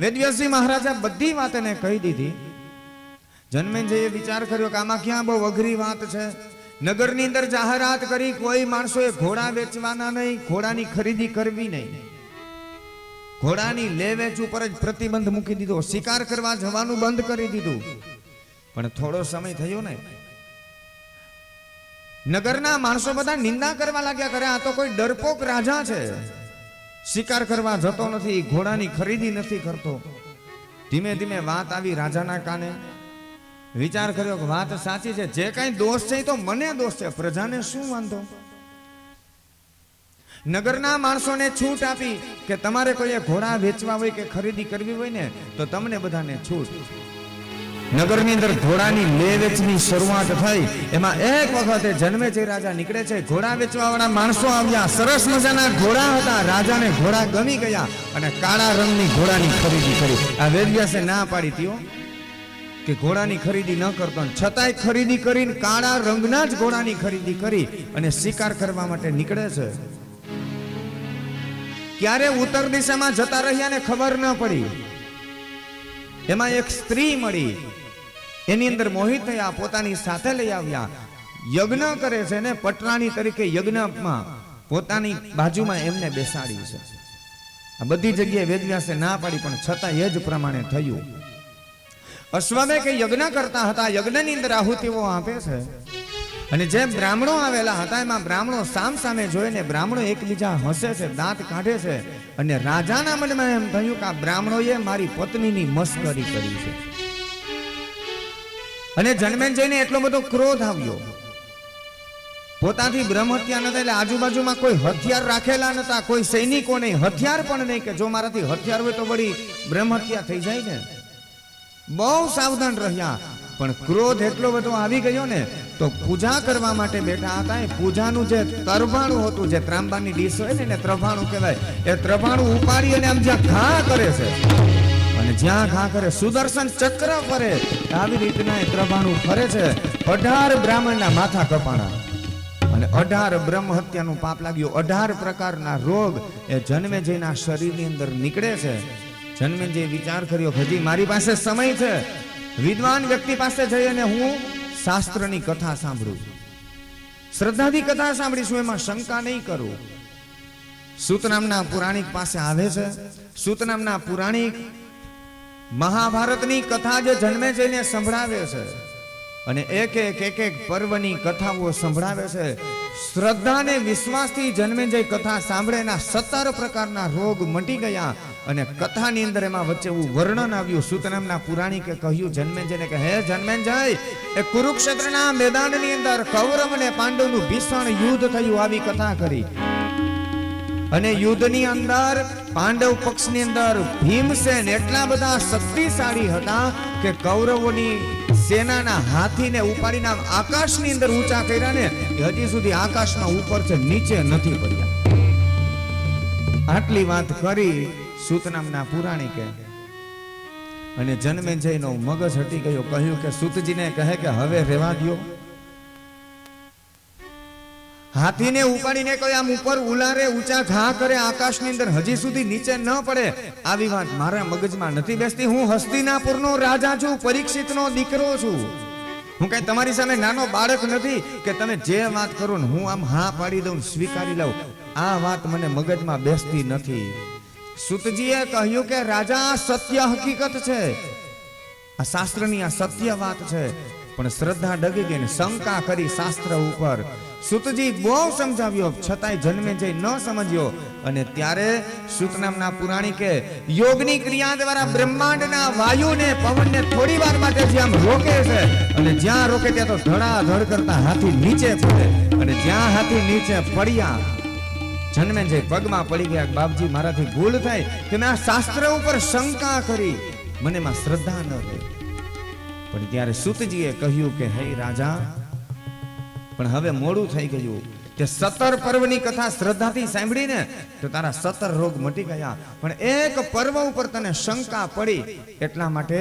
વેદવ્યાસજી મહારાજા બધી વાત એને કહી દીધી. જન્મેજયે વિચાર કર્યો કે આમાં ક્યાં બહુ અઘરી વાત છે. નગરની અંદર જાહેરાત કરી, કોઈ માણસોએ ઘોડા વેચવાના નહીં, ઘોડાની ખરીદી કરવી નહીં. ઘોડાની લે વેચ ઉપર જ પ્રતિબંધ મૂકી દીધો. શિકાર કરવા જવાનું બંધ કરી દીધું. પણ થોડો સમય થયો ને. નગરના માણસો બધા નિંદા કરવા લાગ્યા કરે આ તો કોઈ ડરપોક રાજા છે. શિકાર કરવા જતો નથી, ઘોડાની ખરીદી નથી કરતો. ધીમે ધીમે વાત આવી રાજાના કાને. વિચાર કર્યો કે વાત સાચી છે, જે કાંઈ દોષ છે તો મને દોષ છે, પ્રજાને શું વાંધો? નગરના માણસોને છૂટ આપી કે તમારે કોઈએ ઘોડા વેચવા હોય કે ખરીદી કરવી હોય ને, તો તમને બધાને છૂટ. નગરની અંદર ઘોડાની લે વેચની શરૂઆત થઈ. એમાં એક વખતે જન્મે જે રાજા નીકળે છે, ઘોડા વેચવાવાળા માણસો આવ્યા. સરસ મજાના ઘોડા હતા. રાજાને ઘોડા ગમી ગયા અને કાળા રંગની ઘોડાની ખરીદી કરી. આ વેદવ્યાસે ના પાડી ત્યો કે ઘોડાની ખરીદી ન કરતો છતાંય ખરીદી કરીને કાળા રંગના જ ઘોડાની ખરીદી કરી અને શિકાર કરવા માટે નીકળે છે. ક્યારે ઉત્તર દિશામાં જતા રહ્યા ને ખબર ન પડી. એમાં એક સ્ત્રી મળી. એની અંદર મોહિત થયા, પોતાની સાથે લઈ આવ્યા. યજ્ઞ કરે છે ને, પટરાણી તરીકે યજ્ઞમાં પોતાની બાજુમાં એમને બેસાડી છે. આ બધી જગ્યાએ વેદવ્યાસે ના પાડી, પણ છતાં એ જ પ્રમાણે થયું. અશ્વમે કે યજ્ઞ કરતા હતા, યજ્ઞની અંદર આહુતિઓ આપે છે. અને જે બ્રાહ્મણો આવેલા હતા, એમાં બ્રાહ્મણો સામ સામે જોઈને બ્રાહ્મણો એકબીજા હસે છે, દાંત કાઢે છે. અને રાજાના મનમાં એમ થયું કે આ બ્રાહ્મણોએ મારી પત્નીની મસ્કરી કરી છે. અને જન્મેન્જયને એટલો બધો ક્રોધ આવ્યો. પોતાથી બ્રહ્મ હત્યા નતા એટલે આજુબાજુમાં કોઈ હથિયાર રાખેલા નતા, કોઈ સૈનિકો નહીં હથિયાર પણ નહીં કે જો મારાથી હથિયાર હોય તો વળી બ્રહ્મ હત્યા થઈ જાય ને. બહુ સાવધાન રહ્યા, પણ ક્રોધ એટલો બધો આવી ગયો ને, તો પૂજા કરવા માટે બેઠા હતા એ પૂજાનું જે તરભાણું હતું, જે ત્રાંબાની ડીશ હોય ને એને ત્રભાણું કહેવાય. એ ત્રભાણું ઉપાડી અને આમ જ્યાં ઘા કરે છે. અને જ્યાં ઘા કરે, સુદર્શન ચક્ર ફરે. આવી રીતના એ ત્રભાણું ફરે છે. અઢાર બ્રાહ્મણના માથા કપાણા. અને અઢાર બ્રહ્મ હત્યાનું પાપ લાગ્યું. અઢાર પ્રકારના રોગ એ જન્મે જઈના શરીરની અંદર નીકળે છે. જન્મે જે વિચાર કર્યો હજી મારી પાસે સમય છે. વિદ્વાન વ્યક્તિ પાસે જઈ અને હું શાસ્ત્રની કથા સાંભળું. શ્રદ્ધાથી કથા સાંભળીશું, એમાં શંકા નહીં કરું. સુતનામના પુરાણિક પાસે આવે છે. સુતનામના પુરાણિક મહાભારતની કથા જે જન્મે જઈને સંભળાવે છે. અને એક એક એક એક પર્વની કથાઓ સંભળાવે છે. શ્રદ્ધાને વિશ્વાસથી જન્મે જે કથા સાંભળે સત્તર પ્રકારના રોગ મટી ગયા. અને કથાની અંદર એમાં વચ્ચે એવું વર્ણન આવ્યું. સુતનામના પુરાણિકે કહ્યું જન્મેજયને કે હે જન્મેજય એ કુરુક્ષેત્રના મેદાનની અંદર કૌરવ અને પાંડવનું ભીષણ યુદ્ધ થયું. આવી કથા કરી. અને યુદ્ધની અંદર પાંડવ પક્ષની અંદર ભીમસેન એટલા બધા શક્તિશાળી હતા કે કૌરવોની સેનાના હાથીને નામ આકાશની અંદર ઊંચા કર્યા ને હજી સુધી આકાશના ઉપર છે, નીચે નથી પડ્યા. આટલી વાત કરી સુતનામના પુરાણિકે. અને જન્મે જઈનો મગજ હટી ગયો, કહ્યું કે સુતજીને કહે કે હવે રેવા દ્યો. હાથીને ઉપાડીને કહે આમ ઉપર ઉલારે, ઊંચા ઘા કરે, આકાશની અંદર હજી સુધી નીચે ન પડે, આવી વાત મારા મગજમાં નથી બેસતી. હું હસ્તિનાપુરનો રાજા છું, પરીક્ષિતનો દીકરો છું. હું કઈ તમારી સામે નાનો બાળક નથી કે તમે જે વાત કરો ને હું આમ હા પાડી દઉં સ્વીકારી લઉં. આ વાત મને મગજમાં બેસતી નથી. સુતજીએ કહ્યું કે, રાજા, સત્ય હકીકત છે. આ શાસ્ત્રની આ સત્ય વાત છે. પણ શ્રદ્ધા ડગી ગઈ ને શંકા કરી શાસ્ત્ર ઉપર. સુતજી બહુ સમજાવ્યો, છતાંય જન્મે જઈ ન સમજ્યો. અને ત્યારે સુત નામના પુરાણિકે યોગની ક્રિયા દ્વારા બ્રહ્માંડના વાયુને, પવનને થોડી વાર માટે જ્યાં રોકે છે, અને જ્યાં રોકે ત્યાં તો ધડાધડ કરતા હાથી નીચે પડે. અને જ્યાં હાથી નીચે પડ્યા, જન્મે જઈ પગમાં પડી ગયા, બાપજી મારાથી ભૂલ થાય કે મેં આ શાસ્ત્ર ઉપર શંકા કરી. મને એમાં શ્રદ્ધા ન રહી. પણ ત્યારે સુતજીએ કહ્યું કે, હે રાજા, પણ હવે મોડું થઈ ગયું કે સતર પર્વની કથા શ્રદ્ધાથી સાંભળીને તો તારા સતર રોગ મટી ગયા. પણ એક પર્વ ઉપર તને શંકા પડી. એટલા માટે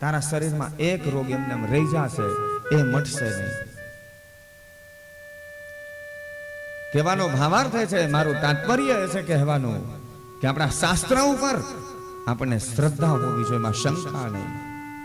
તારા શરીરમાં એક રોગ એમને એમ રહી જશે. એ મટશે નહીં. કહેવાનો ભાવાર્થ છે, મારું તાત્પર્ય એ છે કહેવાનું, કે આપણા શાસ્ત્ર ઉપર આપણને શ્રદ્ધા હોવી જોઈએ, એમાં શંકા નહીં.